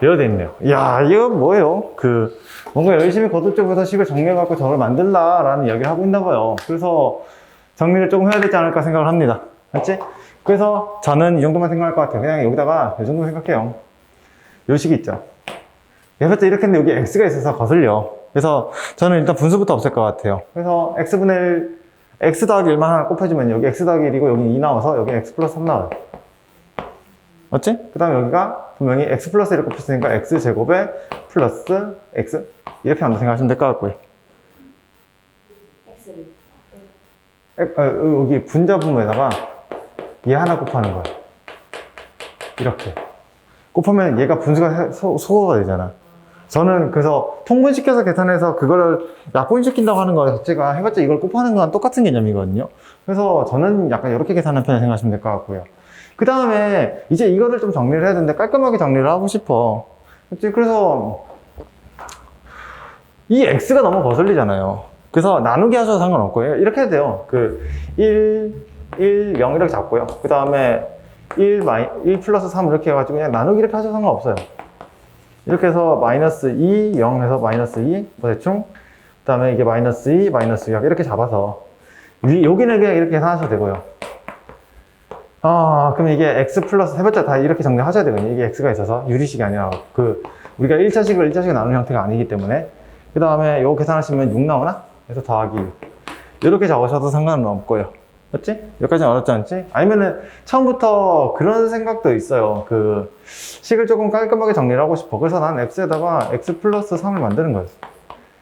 돼 있네요. 이야, 이거 뭐예요? 그, 뭔가 열심히 거듭적에서 식을 정리해갖고 저걸 만들라라는 이야기를 하고 있나 봐요. 그래서 정리를 조금 해야 되지 않을까 생각을 합니다. 맞지? 그래서 저는 이 정도만 생각할 것 같아요. 그냥 여기다가 이 정도 생각해요. 요 식이 있죠. 해봤자 이렇게 했는데 여기 x가 있어서 거슬려. 그래서 저는 일단 분수부터 없앨 것 같아요. 그래서 x분의 1, x 더하기 1만 하나 곱해주면 여기 x 더하기 1이고 여기 2 나와서 여기 x 플러스 3 나와요. 맞지? 그 다음에 여기가 분명히 x 플러스 1을 곱했으니까 x 제곱에 플러스 x 이렇게 한번 생각하시면 될 것 같고요. 어, 여기 분자 부분에다가 얘 하나 곱하는 거야. 이렇게. 곱하면 얘가 분수가 소, 소거가 되잖아. 저는 그래서 통분시켜서 계산해서 그거를 약분시킨다고 하는 거 자체가 해봤자 이걸 곱하는 거랑 똑같은 개념이거든요. 그래서 저는 약간 이렇게 계산하는 편을 생각하시면 될 것 같고요. 그 다음에 이제 이거를 좀 정리를 해야 되는데 깔끔하게 정리를 하고 싶어. 그래서 이 x가 너무 거슬리잖아요. 그래서 나누기 하셔도 상관없고 요. 이렇게 해도 돼요. 그 1, 1, 0 이렇게 잡고요. 그 다음에 1, 마이, 1 플러스 3 이렇게 해가지고 그냥 나누기 이렇게 하셔도 상관없어요. 이렇게 해서 마이너스 2, 0 해서 마이너스 2, 뭐 대충. 그 다음에 이게 마이너스 2, 마이너스 2 이렇게 잡아서 위, 여기는 그냥 이렇게 계산하셔도 되고요. 아, 그럼 이게 x 플러스 해봤자 다 이렇게 정리하셔야 되거든요. 이게 x가 있어서 유리식이 아니라 그 우리가 1차식을 1차식을 나누는 형태가 아니기 때문에 그 다음에 이거 계산하시면 6 나오나? 그래서 더하기 6 이렇게 적으셔도 상관은 없고요. 맞지? 여기까지는 어렵지 않지? 아니면은 처음부터 그런 생각도 있어요. 그 식을 조금 깔끔하게 정리를 하고 싶어. 그래서 난 x에다가 x 플러스 3을 만드는 거였어.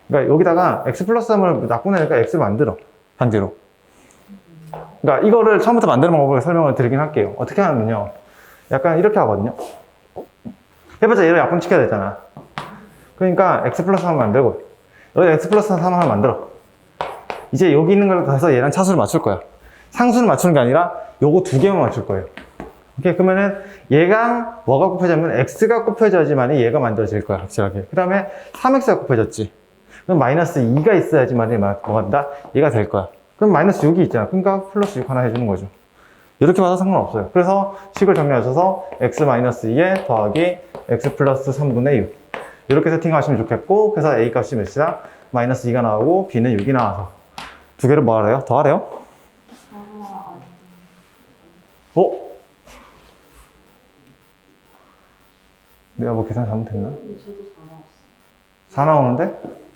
그러니까 여기다가 x 플러스 3을 낙분하니까 x를 만들어. 반대로. 그러니까 이거를 처음부터 만드는 방법을 설명을 드리긴 할게요. 어떻게 하냐면요. 약간 이렇게 하거든요. 해봤자 얘를 약분시켜야 되잖아. 그러니까 x 플러스 3을 만들고 여기 x 플러스 3을 하나 만들어. 이제 여기 있는 걸 해서 얘랑 차수를 맞출 거야. 상수를 맞추는 게 아니라 요거 두 개만 맞출 거예요. 오케이 그러면은 얘가 뭐가 곱해지면 x가 곱해져야지만 얘가 만들어질 거야 확실하게. 그 다음에 3x가 곱해졌지. 그럼 마이너스 2가 있어야지만 뭐가 된다? 얘가 될 거야. 그럼 마이너스 6이 있잖아. 그러니까 플러스 6 하나 해주는 거죠. 이렇게 봐도 상관없어요. 그래서 식을 정리하셔서 x 마이너스 2에 더하기 x 플러스 3분의 6 이렇게 세팅하시면 좋겠고 그래서 a 값이 몇이다? 마이너스 2가 나오고 b는 6이 나와서 두 개를 뭐 하래요? 더 하래요? 아, 어? 내가 뭐 계산 잘못했나? 저도 다 나왔어. 4 나오는데?